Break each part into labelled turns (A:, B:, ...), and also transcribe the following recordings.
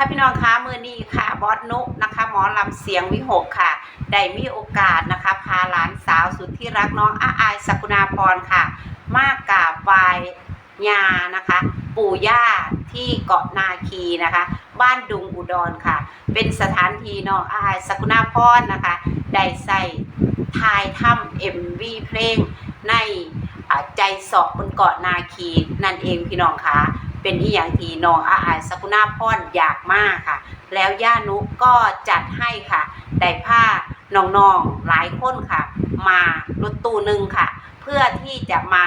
A: ค่ะพี่น้องคะมือนี้ค่ะบอสนุนะคะ หมอลำเสียงวิหกค่ะ ได้มีโอกาสนะคะ พาหลานสาวสุดที่รักน้องอาอายสกุณาพรค่ะ มากกาบไวายยานะคะ ปู่ย่าที่เกาะนาคีนะคะ บ้านดุงอุดรค่ะ เป็นสถานที่น้องอาอายสกุณาพรนะคะได้ใส่ทายถ้ำเอ็มวีเพลงในใจสอบบนเกาะนาคีนั่นเองพี่น้องคะ เป็นอีอย่างทีน้องอาอายสกุณาพรอยากมากค่ะ แล้วย่านุก็จัดให้ค่ะ ได้ผ้าน้องๆหลายคนค่ะ มารถตู้หนึ่งค่ะ เพื่อที่จะมา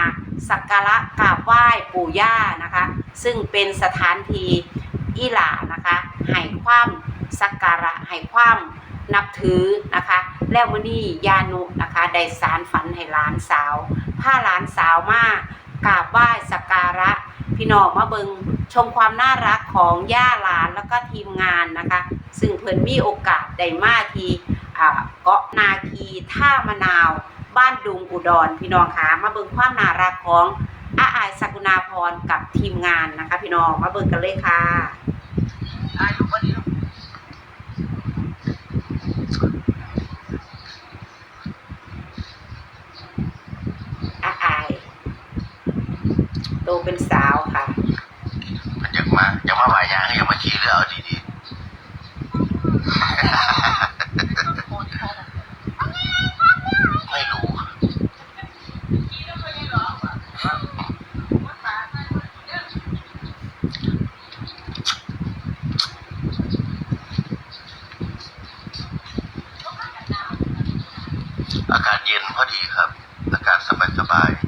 A: สักการะกราบไหว้ปู่ย่านะคะ ซึ่งเป็นสถานที่อีหลานะคะให้ความสักการะให้ความนับถือนะคะ แล้ววันนี้ยานุนะคะได้สารฝันให้หลานสาวผ้าหลานสาวมากกราบไหว้สักการะ พี่น้องมาเบิงชมความน่ารักของย่าหลานแล้วก็ทีมงานนะคะ ซึ่งเพิ่นมีโอกาสได้มาที่อ่าเกาะนาคีท่ามะนาว บ้านดุงอุดรพี่น้องคะมาเบิงความน่ารักของอาอายสกุณาพรกับทีมงานนะคะ พี่น้องมาเบิงกันเลยค่ะ
B: อายุวันนี้
A: อาอายโตเป็นสาวค่ะ
B: มันอยากมาอยากมาหวายยางอยากมาขี่เรือเอาดีๆไม่รู้อากาศเย็นพ อดีครับ อากาศสบายๆ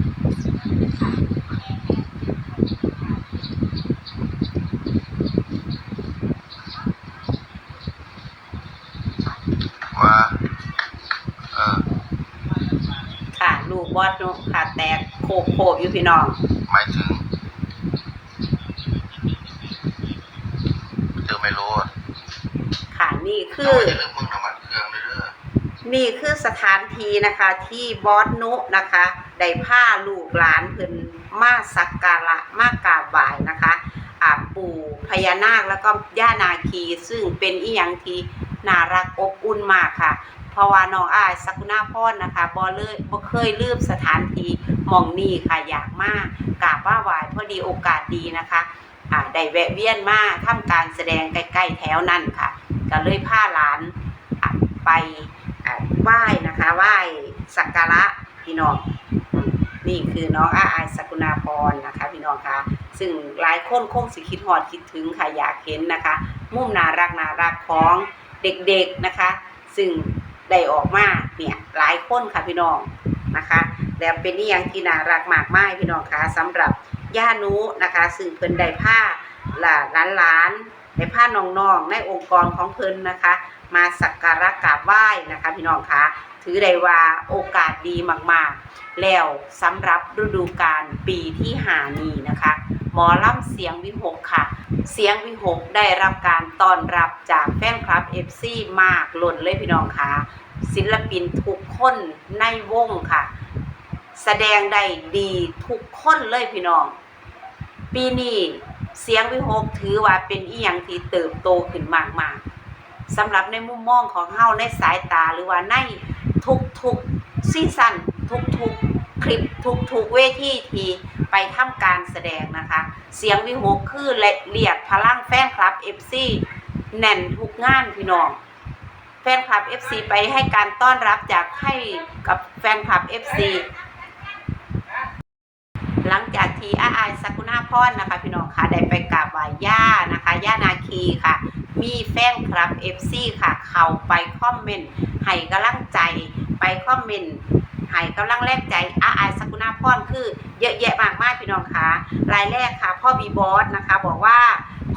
B: ว่าเออ
A: ค่ะ ลูกบอดนุค่ะแตกโคบโคบอยู่พี่น้อง
B: หมายถึงเจอไม่รู้อะ
A: ค่ะนี่คื
B: แต่
A: อ
B: ว่าอย่าลืมมึง นี่คือ
A: สถานที่นะคะที่บอสนุนะคะได้ผ้าลูกหลานเพิ่นมาสักการะมากราบไหว้นะคะอ่าปู่พญานาคแล้วก็ย่านาคีซึ่งเป็นอีหยังที่น่ารักอบอุ่นมากค่ะ เพราะว่าน้องอายสักุณาพรนะคะบ่เลยบ่เคยลืมสถานที่หมองนี้ค่ะอยากมากกราบว่าไหว้พอดีโอกาสดีนะคะอ่าได้แวะเวียนมาทำการแสดงใกล้ๆแถวนั้นค่ะ ก็เลยพาหลานไป ไหว้นะคะไหว้สักการะพี่น้องนี่คือน้องอาอายสกุณาพรนะคะพี่น้องคะซึ่งหลายคนคงสิคิดหอดคิดถึงค่ะอยากเห็นนะคะ มุมนารักนารักของเด็กๆนะคะ ซึ่งได้ออกมาเนี่ยหลายคนค่ะพี่น้องนะคะแล้วเป็นนี่ยังที่น่ารักมากมายพี่น้องคะสำหรับย่านุนะคะ ซึ่งเพิ่นได้ผ้าหลานหลานๆได้ผ้าน้องๆในองค์กรของเพิ่นนะคะ มาสักการะกราบไหว้นะคะ พี่น้องคะถือได้ว่าโอกาสดีมากๆ แล้วสำหรับฤดูกาลปีที่หานี้นะคะ หมอล่ำเสียงวิหกค่ะ เสียงวิหกได้รับการต้อนรับจากแฟนคลับเอฟซีมากล้นเลยพี่น้องค่ะศิลปินทุกคนในวงค่ะ แสดงได้ดีทุกคนเลยพี่น้อง ปีนี้เสียงวิหกถือว่าเป็นอีหยังที่เติบโตขึ้นมากๆ สำหรับในมุมมองของเฮาในสายตาหรือว่าในทุกๆซีซั่นทุกๆคลิปทุกๆเวทีที่ไปทำการแสดงนะคะ เสียงวิหกคือและเรียกพลังแฟนคลับ FC แน่นทุกงานพี่น้องแฟนคลับ FC ไปให้การต้อนรับจากให้กับแฟนคลับ FC หลังจากที่อาอายสกุณาพรนะคะ พี่น้องคะได้ไปกราบไหว้ย่านะคะย่านาคีค่ะ มีแฟนคลับ FC ค่ะ เข้าไปคอมเมนต์ให้กำลังใจ ไปคอมเมนต์ให้กำลังแรกใจอาอายสกุณาพรคือ เยอะแยะมากมายพี่น้องคะรายแรกค่ะ พ่อบีบอสนะคะ บอกว่า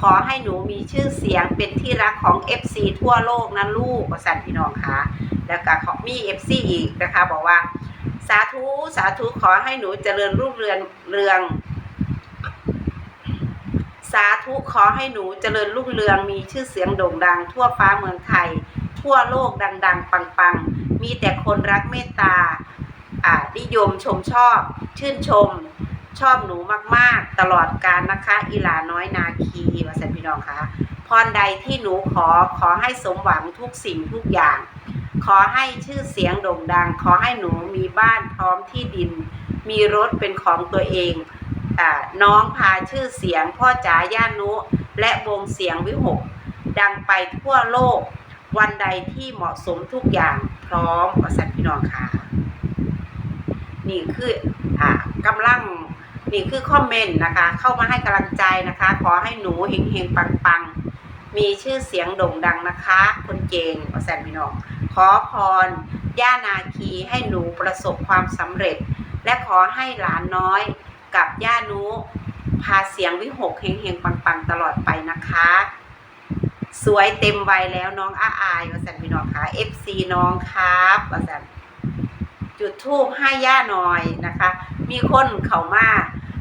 A: ขอให้หนูมีชื่อเสียงเป็นที่รักของ FC ทั่วโลกนะลูกประสันพี่น้องคะแล้วก็ขอมี FC อีกนะคะ บอกว่า สาธุ สาธุขอให้หนูเจริญรุ่งเรืองเรืองาธุขอให้หนูเจริญรุ่งเรืองมีชื่อเสียงโด่งดัง ทั่วฟ้าเมืองไทย ทั่วโลกดัง ๆ ปัง ๆ มีแต่คนรักเมตตาอ่านิยมชมชอบ ชื่นชม ชอบหนูมากๆ ตลอดการนะคะอีหลาน้อยนาคีวสันพี่น้องคะพรใดที่หนูขอขอให้สมหวังทุกสิ่งทุกอย่าง ขอให้ชื่อเสียงโด่งดัง ขอให้หนูมีบ้านพร้อมที่ดิน มีรถเป็นของตัวเอง น้องพาชื่อเสียงพ่อจ๋าย่านุ และวงเสียงวิหก ดังไปทั่วโลก วันใดที่เหมาะสมทุกอย่างพร้อมวสันพี่น้องค่ะ นี่คืออ่ากำลังนี่คือคอมเมนต์นะคะ เข้ามาให้กำลังใจนะคะ ขอให้หนูเฮงๆปังๆมีชื่อเสียงโด่งดังนะคะ คนเก่งวสันพี่น้อง ขอพรย่านาคีให้หนูประสบความสำเร็จ และขอให้หลานน้อย กับย่านุพาเสียงวิหกเฮงๆปังๆ ตลอดไปนะคะ สวยเต็มวัยแล้วน้องอาอายวสันพี่น้องค่ะ FC น้องครับวสันจุดทูบให้ย่าหน่อยนะคะ มีคนเขามา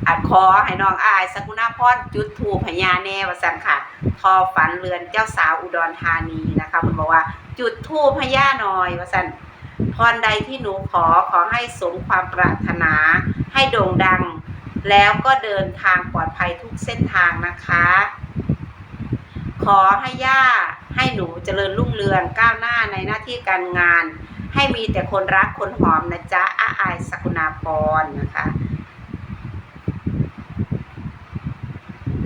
A: อัดคอให้น้องอายสกุณาพรจุดทูบให้ย่าแน่วสันค่ะ ทอฝันเรือนเจ้าสาวอุดรธานีนะคะมันบอกว่า จุดทูบให้ย่าหน่อยวสันพรใดที่หนูขอขอให้สมความปรารถนา ให้โด่งดัง แล้วก็เดินทางปลอดภัยทุกเส้นทางนะคะ ขอให้ย่าให้หนูเจริญรุ่งเรืองก้าวหน้าในหน้าที่การงาน ให้มีแต่คนรักคนหอมนะจ๊ะอาอายสกุณาพรนะคะ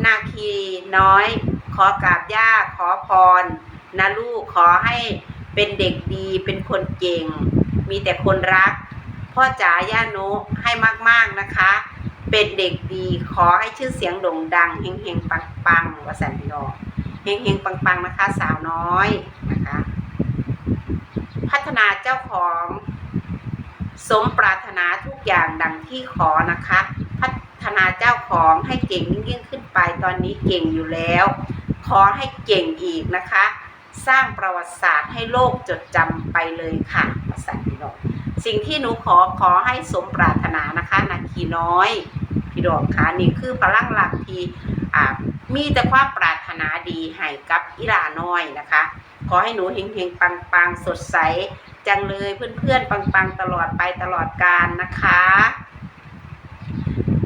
A: นาคีน้อย ขอกราบย่าขอพรนะลูกขอให้เป็นเด็กดีเป็นคนเก่ง มีแต่คนรัก พ่อจ๋าย่าโนให้มากๆนะคะ เป็นเด็กดีขอให้ชื่อเสียงโด่งดังเฮงเฮงปังปังวสันพี่น้องเฮงเฮงปังปังนะคะ สาวน้อยนะคะ พัฒนาเจ้าของ สมปรารถนาทุกอย่างดังที่ขอนะคะ พัฒนาเจ้าของให้เก่งยิ่งยิ่งขึ้นไปตอนนี้เก่งอยู่แล้ว ขอให้เก่งอีกนะคะ สร้างประวัติศาสตร์ให้โลกจดจำไปเลยค่ะภาษาพี่น้องสิ่งที่หนูขอขอให้สมปรารถนานะคะนาคีน้อย พี่ดอกค่ะนี่คือพลังหลักที่อ่ามีแต่ความปรารถนาดีให้กับอิลาน้อยนะคะ ขอให้หนูเฮงเฮงปังปังๆสดใส จังเลยเพื่อนๆปังๆตลอดไปตลอดการนะคะ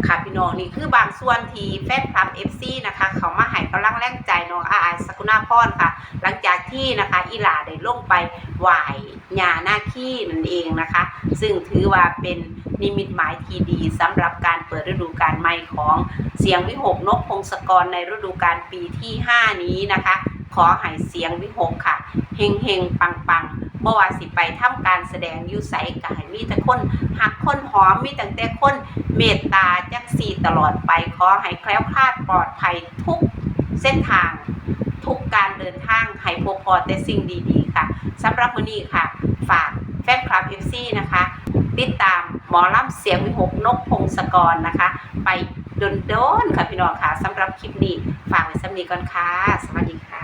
A: ค่ะพี่น้องนี่คือบางส่วนที่แฟนคลับเอฟซีนะคะ เขามาให้กำลังแรงใจน้อง คุณาพรค่ะ หลังจากที่นะคะอีหลาได้ลงไปไหว้ญาหน้าขี้นั่นเองนะคะ ซึ่งถือว่าเป็นนิมิตหมายที่ดีสำหรับการเปิดฤดูกาลใหม่ของเสียงวิหกนกพงศกรในฤดูกาลปีที่ 5 นี้นะคะ ขอให้เสียงวิหกค่ะเฮงเฮงปังปังเมื่อวานสิไปทำการแสดงยูไซกายมีแต่คนหักคนหอมมีแต่แต่คนเมตตาจักสีตลอดไปขอให้แคล้วคลาดปลอดภัยทุก เส้นทางทุกการเดินทางไฮโพพอแต่สิ่งดีๆ ค่ะสำหรับวันนี้ค่ะ ฝากแฟนคลับ FC นะคะ ติดตามหมอลำเสียงวิหกนกพงศกรนะคะ ไปโดนๆค่ะพี่น้องค่ะสำหรับคลิปนี้ ฝากไว้สำนีก่อนค่ะ สวัสดีค่ะ